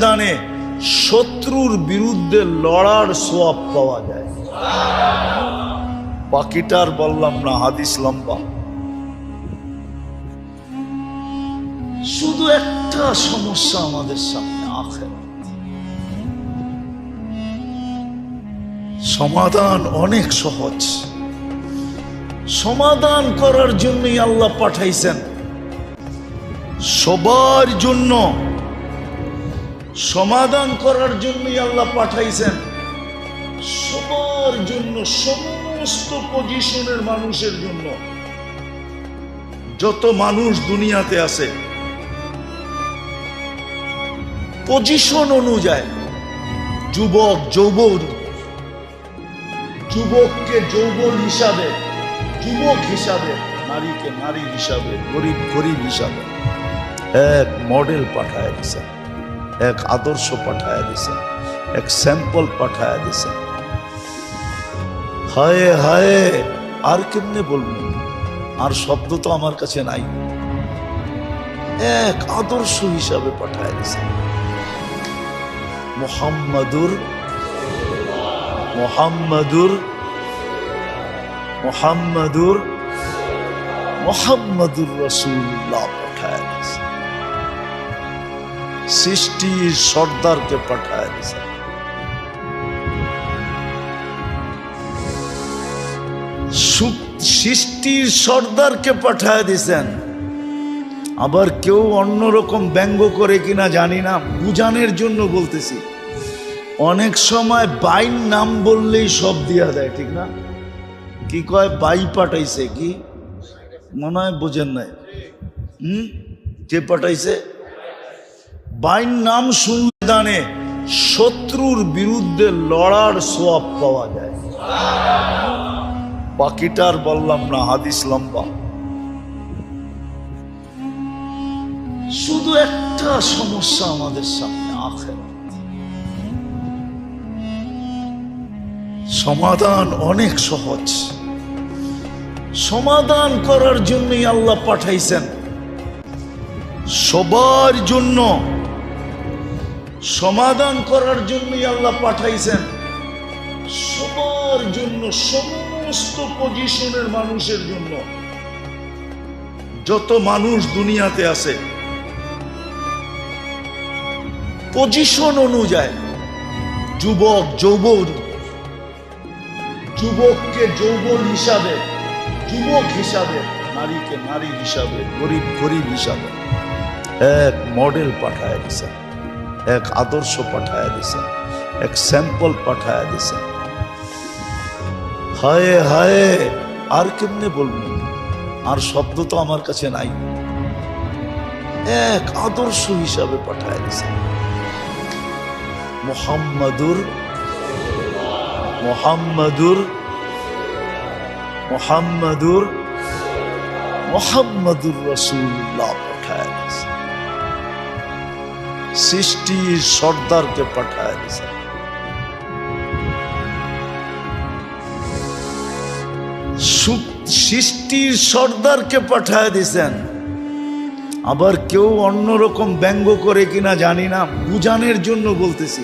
দানে শত্রুর বিরুদ্ধে লড়ার সোয়াব পাওয়া যায়। বাকিটার বললাম না, হাদিস লম্বা। শুধু একটা সমস্যা আমাদের সামনে আখের সমাধান অনেক সহজ। সমাধান করার জন্যই আল্লাহ পাঠাইছেন। সবার জন্য সমাধান করার জন্যই আল্লাহ পাঠাইছেন। সবার জন্য, সমস্ত পজিশনের মানুষের জন্য। যত মানুষ দুনিয়াতে আছে পজিশন অনুযায়ী, যুবক, যৌবন, যুবককে যৌবন হিসাবে, যুবক হিসাবে, নারীকে নারী হিসাবে, গরিব গরিব হিসাবে, এক মডেল পাঠায় দিছে। এক আদর্শ পাঠায় দিছে, এক স্যাম্পল পাঠায় দিছে। হায় হায়, আর কেমনে বলব? আর শব্দ তো আমার কাছে নাই। এক আদর্শ হিসাবে পাঠায় দিছে। মোহাম্মদুর মোহাম্মদুর মোহাম্মদুর মোহাম্মদুর রসুল্লাহ পাঠায় দিছে। সৃষ্টির সর্দারকে পাঠায় দিছে। সু- সৃষ্টির সর্দারকে পাঠায় দিছেন। আবার কেউ অন্যরকম ব্যঙ্গ করে কিনা জানি না, বুঝানোর জন্য বলতেছি। অনেক সময় বাইন নাম বললেই সব দিয়া দেয়, ঠিক না? কি কয়, বাই পাঠাইছে কি? মনে হয় বোঝেন নাই। হুম? কে পাঠাইছে? বাইন নাম শুনলে শত্রুর বিরুদ্ধে লড়ার সোয়াব পাওয়া যায়। বাকিটার বললাম না, হাদিস লম্বা। শুধু একটা সমস্যা আমাদের সামনে আখের সমাধান অনেক সহজ। সমাধান করার জন্যই আল্লাহ পাঠাইছেন। সবার জন্য সমাধান করার জন্যই আল্লাহ পাঠাইছেন। সবার জন্য, সমস্ত পজিশনের মানুষের জন্য। যত মানুষ দুনিয়াতে আছে পজিশন অনুযায়ী, যুবক যৌবন, যুবককে যৌবন হিসাবে, যুবক হিসাবে, নারীকে নারী হিসাবে, গরিব গরিব হিসাবে, এক মডেল পাঠায় দিছে। এক আদর্শ পাঠায় দিছে, এক স্যাম্পল পাঠায় দিছে। হায় হায়, আর কেমনে বলব? আর শব্দ তো আমার কাছে নাই। এক আদর্শ হিসাবে পাঠায় দিছে। মোহাম্মদুর মোহাম্মদুর মোহাম্মদুর মোহাম্মদুর রসুল্লাহ পাঠায় দিছে। সৃষ্টির সর্দারকে পাঠায় সৃষ্টির সর্দারকে পাঠায় দিছেন। আবার কেউ অন্যরকম ব্যঙ্গ করে কিনা জানি না, বুঝানোর জন্য বলতেছি।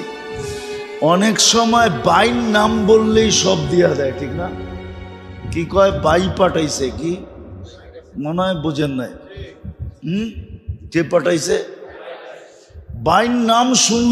অনেক সময় বাইন নাম বললেই সব দিয়া দেয়, ঠিক না? কি কয়, বাই পাঠাইছে কি? মনে হয় বোঝেন নাই। হুম? কে পাঠাইছে? বাইন নাম শুন